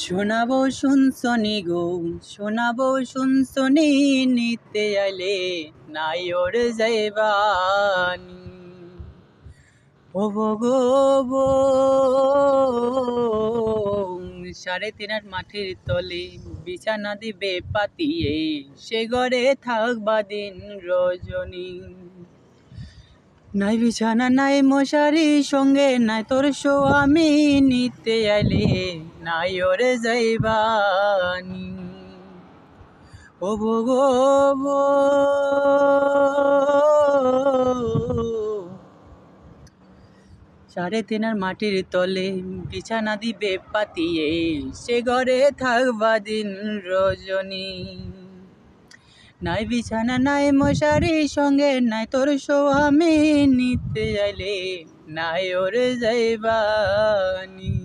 শোনাবো শুনছনি গো, শোনাবো শুনছনি নিতে আইলে নাই ওর যাইবানি। ও গো গো সাড়ে তিন আট মাটির তলে বিছানা দিবে পাতিয়ে, সে ঘরে থাকবা দিন রজনী। নাই বিছানা, নাই মশারি সঙ্গে, নাই তোর সো আমি নিতে আইলে নাই যাইবানি। ও গো গো গো সাড়ে তিনার মাটির তলে বিছানা দিবে পাতিয়ে, সে ঘরে থাকবা দিন রজনী। নাই বিছানা, নাই মশারি, সঙ্গে নাই তোর আমি নিতে আইলে নাই ওরে যাইবানি।